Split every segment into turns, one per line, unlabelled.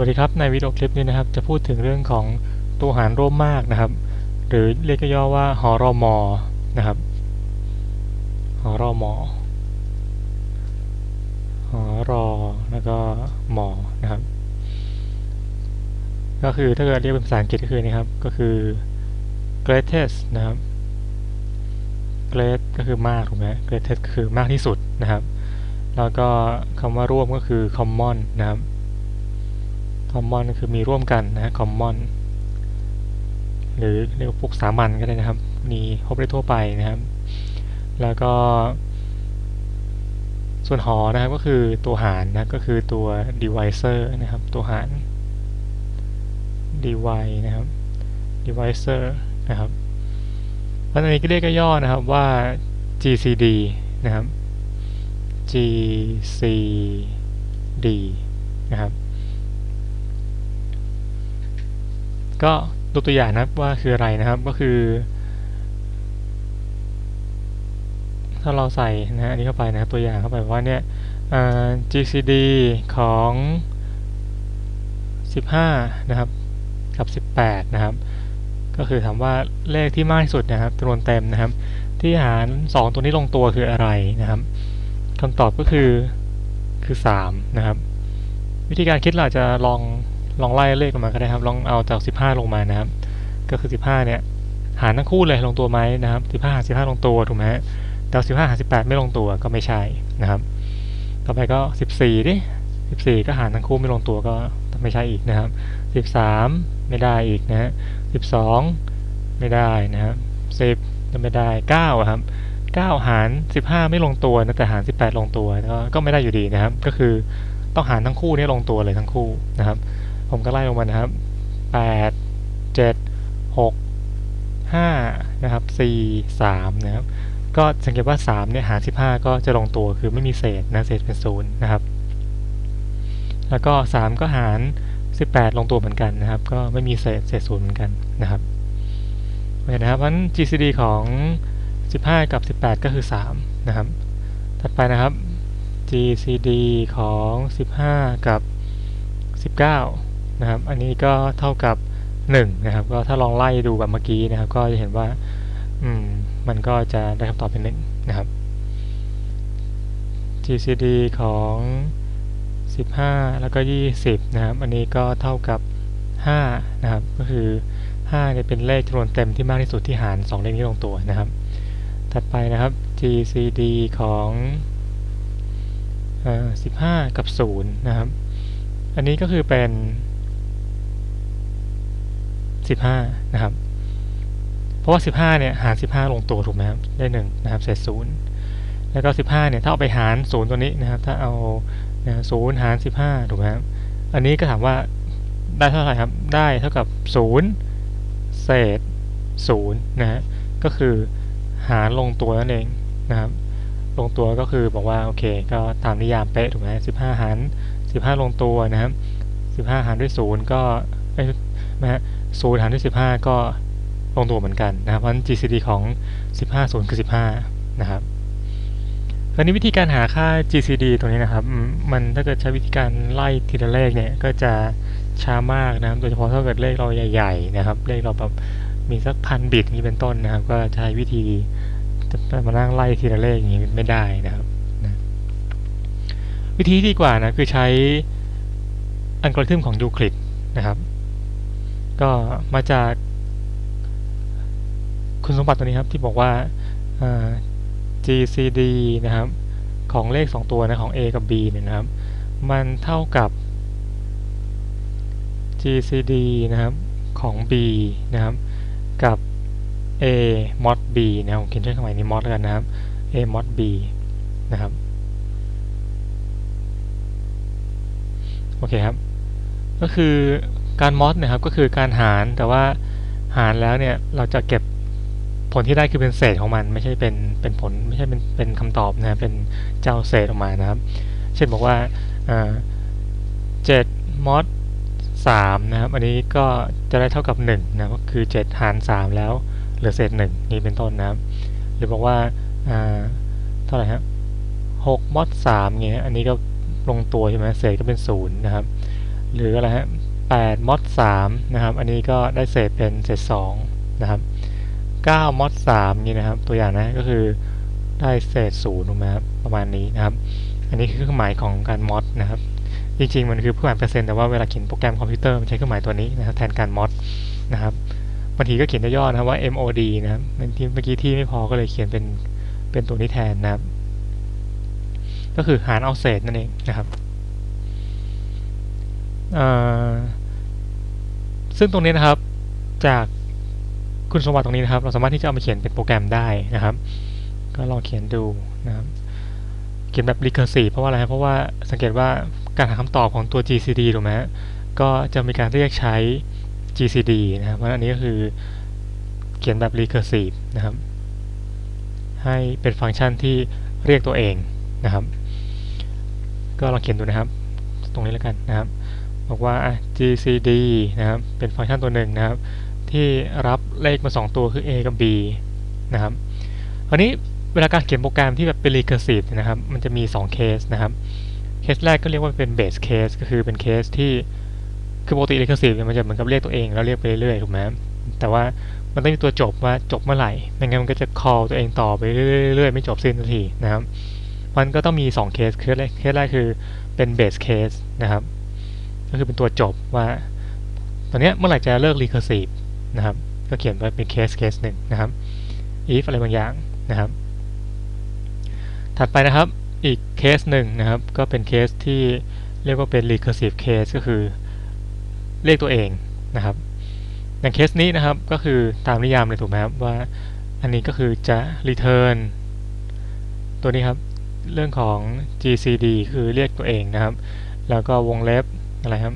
วัสดีครับในวิดีโอคลิปนี้นะครับ จะพูดถึงเรื่องของตัวหารร่วมมากนะครับ หรือเรียกย่อว่าหอรอมอนะครับหอรอมอหอรอแล้วก็มอนะครับ ก็คือถ้าเกิดเรียกเป็นภาษาอังกฤษก็คือนี่ครับก็คือ greatest นะครับ great ก็คือมากถูกไหม greatest ก็คือมากที่สุดนะครับ แล้วก็คำว่าร่วมก็คือ common นะครับ common ก็คือมีร่วมกันนะฮะ common หรือเรียกว่าพวกสามัญก็ได้นะครับ มีพบได้ทั่วไปนะครับ แล้วก็ ส่วนหอนะครับก็คือตัวหารนะก็คือตัว divisor นะครับ ตัวหาร divide นะครับ divisor นะครับเพราะอันนี้ก็เรียกย่อนะครับว่า GCD นะครับ GCD นะครับ ก็ดูตัวอย่างนะครับว่าคืออะไรนะครับก็คือ ถ้าเราใส่นะฮะนนี้เข้าไปนะครับตัวอย่างเข้าไปว่าเนี่ย GCD ของ 15 นะครับ กับ 18 นะครับ ก็คือถามว่าเลขที่มากที่สุดนะครับจำนวนเต็มนะครับ ที่หาร 2 ตัวนี้ลงตัวคืออะไรนะครับคำตอบก็คือคือ 3 นะครับ วิธีการคิดเราจะลอง ลองไล่เลขลงมาก็ได้ครับ ลองเอาจาก 15 ลงมานะครับ ก็คือ 15 เนี่ย หารทั้งคู่เลยลงตัวไหมนะครับ 15 หาร 15 ลงตัวถูกไหมแต่15 หาร 18 ไม่ลงตัวก็ไม่ใช่นะครับ ต่อไปก็ 14ดิ14 ก็หารทั้งคู่ไม่ลงตัวก็ไม่ใช่อีกนะครับ 13 ไม่ได้อีกนะฮะ12 ไม่ได้นะครับ10ก็ไม่ได้9ครับ9 หาร 15 ไม่ลงตัวนะแต่หาร 18 ลงตัวก็ก็ไม่ได้อยู่ดีนะครับ ก็คือต้องหารทั้งคู่นี่ลงตัวเลยทั้งคู่นะครับ ผมก็ไล่ลงมานะครับ 8 7 6 5 นะครับ 4 3 นะครับ ก็สังเกตว่า 3 เนี่ยหาร 15 ก็จะลงตัวคือไม่มีเศษนะเศษเป็นศูนย์นะครับ แล้วก็ 3 ก็หาร 18 ลงตัวเหมือนกันนะครับ ก็ไม่มีเศษเศษศูนย์เหมือนกันนะครับโอเคนะครับเพราะฉะนั้น GCD ของ 15 กับ 18 ก็คือ 3 นะครับ ถัดไปนะครับ GCD ของ 15 กับ 19 นะครับ อันนี้ก็เท่ากับ1นะครับ ก็ถ้าลองไล่ดูแบบเมื่อกี้นะครับ ก็จะเห็นว่า อืม มันก็จะได้คำตอบเป็น 1 นะครับ GCD ของ 15 แล้วก็ 20 นะครับ อันนี้ก็เท่ากับ5นะครับ ก็คือ5เนี่ยเป็นเลขจำนวนเต็มที่มากที่สุดที่หาร 2 เลขนี้ลงตัวนะครับ ถัดไปนะครับ GCD ของอ15 กับ 0 นะครับ อันนี้ก็คือเป็น 15นะครับ เพราะว่า 15เนี่ยหาร 15 ลงตัวถูกไหมครับได้1นะครับเศษ0แล้วก็ 15เนี่ยถ้าเอาไปหาร 0 ตัวนี้นะครับ ถ้าเอาศูนะ0หาร 15ถูกไหมครับอันนี้ก็ถามว่าได้เท่าไหร่ครับได้เท่ากับ 0 เศษ0นะฮะก็คือหารลงตัวนั่นเองนะครับลงตัวก็คือบอกว่าโอเค ก็ตามนิยามเป๊ะถูกไหม15หาร15ลงตัวนะครับ15หารด้วย0ก็ นะฮะ0หารด้วย 15 ก็ลงตัวเหมือนกันนะครับเพราะฉะนั้น GCD ของ 15 0 คือ 15 นะครับคราวนี้วิธีการหาค่า GCD ตรงนี้นะครับ มันถ้าเกิดใช้วิธีการไล่ทีละเลขเนี่ยก็จะช้ามากนะครับโดยเฉพาะถ้าเกิดเลขเราใหญ่ๆนะครับเลขเราแบบมีสักพันบิตนี้เป็นต้นนะครับ ก็ใช้วิธีมานั่งไล่ทีละเลขอย่างนี้ไม่ได้นะครับนะวิธีที่ดีกว่านะคือใช้อัลกอริทึมของยูคลิดนะครับ ก็มาจากคุณสมบัติตัวนี้ครับที่บอกว่า GCD นะครับ ของเลข 2 ตัวนะของ A กับ B เนี่ยนะครับ มันเท่ากับ GCD นะครับของ B นะครับ กับ A mod B นะครับผมเขียนชื่อข้างในนี้ mod แล้วกันนะครับ A mod B นะครับโอเคครับ ก็คือ การ mod นะครับก็คือการหารแต่ว่าหารแล้วเนี่ยเราจะเก็บผลที่ได้คือเป็นเศษของมัน ไม่ใช่เป็นเป็นผลไม่ใช่เป็นเป็นคำตอบนะเป็นเจ้าเศษออกมานะครับ เช่นบอกว่าเจ็ดมอดสามนะครับ อันนี้ก็จะได้เท่ากับ1นะก็คือ 7 หาร 3 แล้วเหลือเศษ 1 นี่เป็นต้นนะครับ หรือบอกว่าเท่าไหร่ครับหกมอดสามเงี้ยอันนี้ก็ลงตัวใช่ไหมเศษก็เป็น0นะครับ หรืออะไรฮะ 8มด3นะครับ อันนี้ก็ได้เศษเป็นเศษ2นะครับ9มด3นี่นะครับ ตัวอย่างนะก็คือได้เศษ0ถูกไหมครับประมาณนี้นะครับ อันนี้คือเครื่องหมายของการมดนะครับ จริงๆมันคือเครื่องหมายเปอร์เซ็นต์แต่ว่าเวลาเขียนโปรแกรมคอมพิวเตอร์มันใช้เครื่องหมายตัวนี้นะครับแทนการมดนะครับบางทีก็เขียนย่อๆนะครับว่า MOD นะครับเมื่อกี้ที่ไม่พอก็เลยเขียนเป็นเป็นตัวนี้แทนนะครับ ก็คือหารเอาเศษนั่นเองนะครับอ่า ซึ่งตรงนี้นะครับจากคุณสมบัติตรงนี้นะครับ เราสามารถที่จะเอามาเขียนเป็นโปรแกรมได้นะครับ ก็ลองเขียนดูนะครับ เขียนแบบ recursive เพราะว่าอะไรเพราะว่าสังเกตว่าการหาคำตอบของตัว GCD ถูกไหมก็จะมีการเรียกใช้ GCD นะครับเพราะอันนี้ก็คือเขียนแบบ recursive นะครับ ให้เป็นฟังก์ชันที่เรียกตัวเองนะครับ ก็ลองเขียนดูนะครับ ตรงนี้แล้วกันนะครับ บอกว่า GCD นะครับเป็นฟังก์ชันตัวหนึ่งนะครับ ที่รับเลขมา 2 ตัวคือ A กับ B นะครับคราวนี้เวลาการเขียนโปรแกรมที่แบบเป็น recursive นะครับ มันจะมี 2 เคสนะครับ เคสแรกก็เรียกว่าเป็น base case ก็คือเป็นเคสที่คือปกติ recursive มันจะเหมือนกับเรียกตัวเองแล้วเรียกไปเรื่อยๆถูกไหมแต่ว่ามันต้องมีตัวจบว่าจบเมื่อไหร่ไม่งั้นมันก็จะ call ตัวเองต่อไปเรื่อยๆไม่จบสิ้นสักทีนะครับ มันก็ต้องมี 2 เคสเคสแรกเคสแรกคือเป็น base case นะครับ ก็คือเป็นตัวจบว่า ตอนนี้เมื่อไหร่จะเลิก recursive นะครับ ก็เขียนไว้เป็นเคสเคสหนึ่งนะครับ if อะไรบางอย่างนะครับ ถัดไปนะครับ อีกเคสหนึ่งนะครับ ก็เป็นเคสที่เรียกว่าเป็น recursive case ก็คือเรียกตัวเองนะครับ อย่างเคสนี้นะครับ ก็คือตามนิยามเลยถูกไหมครับว่า อันนี้ก็คือจะ return ตัวนี้ครับ เรื่องของ GCD คือเรียกตัวเองนะครับ แล้วก็วงเล็บ อะไรครับ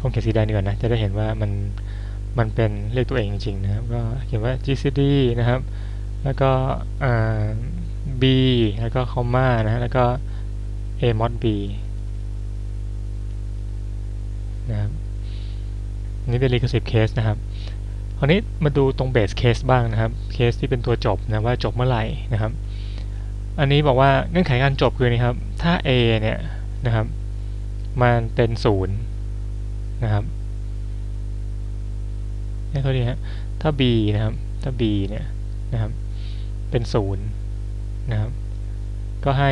ผมเขียนสีแดงดีกว่านะ จะได้เห็นว่ามันมันเป็นเรียกตัวเองจริงๆนะครับ ก็เขียนว่า GCD นะครับ แล้วก็ B แล้วก็คอมมานะแล้วก็ A mod B นะครับนี่เป็น recursive case นะครับคราวนี้มาดูตรง base case บ้างนะครับ เคสที่เป็นตัวจบนะว่าจบเมื่อไหร่นะครับ อันนี้บอกว่าเงื่อนไขการจบคือนี่ครับ ถ้า A เนี่ยนะครับ มันเป็นศูนย์นะครับนี่เท่านี้ฮะถ้า B นะครับ ถ้า B เนี่ยนะครับ เป็นศูนย์นะครับ ก็ให้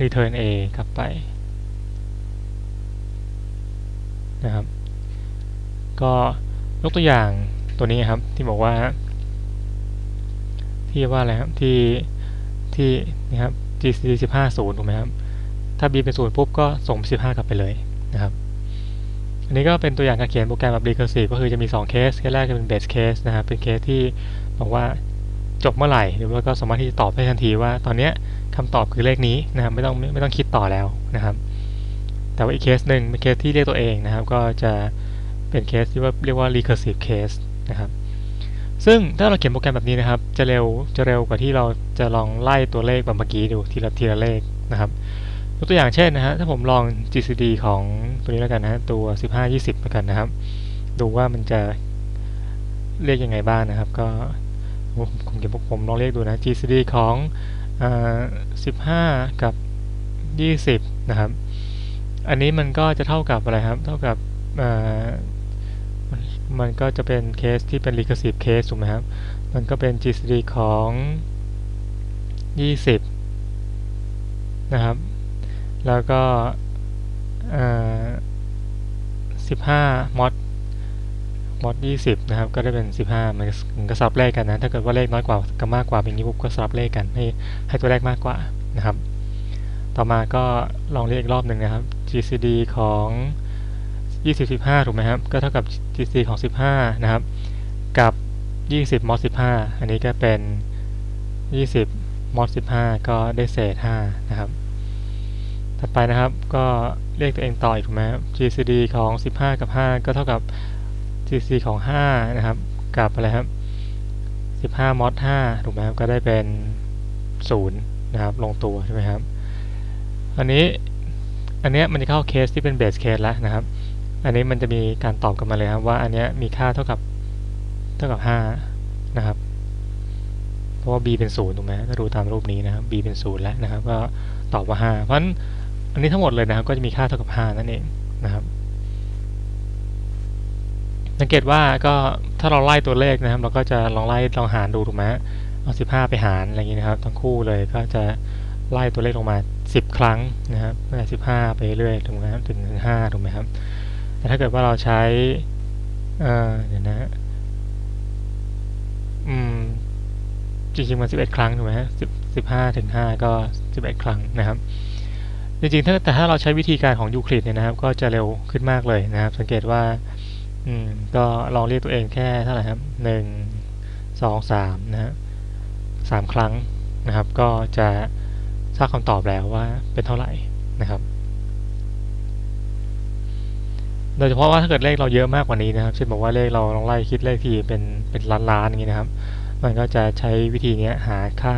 return A กลับไปนะครับ ก็ยกตัวอย่างตัวนี้ครับที่บอกว่า ที่ว่าอะไรครับที่ที่นี่ครับ GCD 15 0ถูกไหมครับ ถ้า B เป็น0ปุ๊บก็ส่ง 15 กลับไปเลยนะครับ อันนี้ก็เป็นตัวอย่างการเขียนโปรแกรมแบบ recursive ก็คือจะมี 2 เคส เคสแรกจะเป็น base case นะครับ เป็นเคสที่บอกว่าจบเมื่อไหร่ หรือว่าก็สามารถที่จะตอบได้ทันทีว่า ตอนนี้คำตอบคือเลขนี้นะครับ ไม่ต้องไม่ต้องคิดต่อแล้วนะครับ แต่ว่าอีกเคสหนึ่งเป็นเคสที่เรียกตัวเองนะครับ ก็จะเป็นเคสที่ว่าเรียกว่า recursive case นะครับซึ่งถ้าเราเขียนโปรแกรมแบบนี้นะครับ จะเร็วจะเร็วกว่าที่เราจะลองไล่ตัวเลขแบบเมื่อกี้ดูทีละทีละเลขนะครับ ยกตัวอย่างเช่นนะฮะถ้าผมลอง GCD ของตัวนี้แล้วกันนะ ตัว 15 20แล้วกันนะครับ ดูว่ามันจะเรียกยังไงบ้างนะครับ ก็ผมเขียนผมลองเรียกดูนะ GCD ของ15 กับ 20 นะครับ อันนี้มันก็จะเท่ากับอะไรครับ เท่ากับมันก็จะเป็นเคสที่เป็น recursive case ถูกไหมครับ มันก็เป็น GCD ของ 20 นะครับ แล้วก็15 mod mod 20นะครับ ก็ได้เป็น15มันก็สลับเลขกันนะ ถ้าเกิดว่าเลขน้อยกว่ากับมากกว่าเป็นงี้ปุ๊บก็สลับเลขกันให้ให้ตัวเลขมากกว่านะครับ ต่อมาก็ลองเรียกอีกรอบหนึ่งนะครับ GCD ของ20 15ถูกไหมครับ ก็เท่ากับ GCD ของ15นะครับ กับ20 mod 15อันนี้ก็เป็น20 mod 15ก็ได้เศษ5นะครับ ถัดไปนะครับก็เรียกตัวเองต่ออีกถูกไหมครับ GCD ของ 15 กับ 5 ก็เท่ากับ GC ของ 5 นะครับ กับอะไรครับ 15 mod 5ถูกไหมครับ ก็ได้เป็น 0 นะครับ ลงตัวใช่ไหมครับ อันนี้ อันนี้มันจะเข้าเคสที่เป็นเบสเคสแล้วนะครับ อันนี้มันจะมีการตอบกลับมาเลยครับว่าอันนี้มีค่าเท่ากับเท่ากับ 5 นะครับ เพราะว่า b เป็น 0 ถูกไหมถ้าดูตามรูปนี้นะครับ b เป็น 0 แล้วนะครับ ก็ตอบว่า 5 เพราะฉะนั้น อันนี้ทั้งหมดเลยนะครับ ก็จะมีค่าเท่ากับ5นั่นเองนะครับสังเกตว่าก็ถ้าเราไล่ตัวเลขนะครับ เราก็จะลองไล่ลองหารดูถูกไหมเอาสิบห้าไปหารอะไรอย่างนี้นะครับ ทั้งคู่เลยก็จะไล่ตัวเลขลงมาสิบครั้งนะครับตั้งแต่สิบห้าไปเรื่อยถูกไหมครับถึงถึงห้าถูกไหมครับ แต่ถ้าเกิดว่าเราใช้เอ่อเดี๋ยวนะฮะอืมจริงๆมันสิบเอ็ดครั้งถูกไหมฮะสิบสิบห้าถึงห้าก็สิบเอ็ดครั้งนะครับ จริงๆถ้าแต่ถ้าเราใช้วิธีการของยูคลิดเนี่ยนะครับ ก็จะเร็วขึ้นมากเลยนะครับ สังเกตว่า อืม ก็ลองเรียกตัวเองแค่เท่าไหร่ครับหนึ่งสองสามนะฮะสามครั้งนะครับ ก็จะทราบคำตอบแล้วว่าเป็นเท่าไหร่นะครับ โดยเฉพาะว่าถ้าเกิดเลขเราเยอะมากกว่านี้นะครับ เช่นบอกว่าเลขเราลองไล่คิดเลขทีเป็นเป็นล้านล้านๆอย่างนี้นะครับ มันก็จะใช้วิธีนี้หาค่า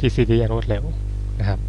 GCD อย่างรวดเร็วนะครับ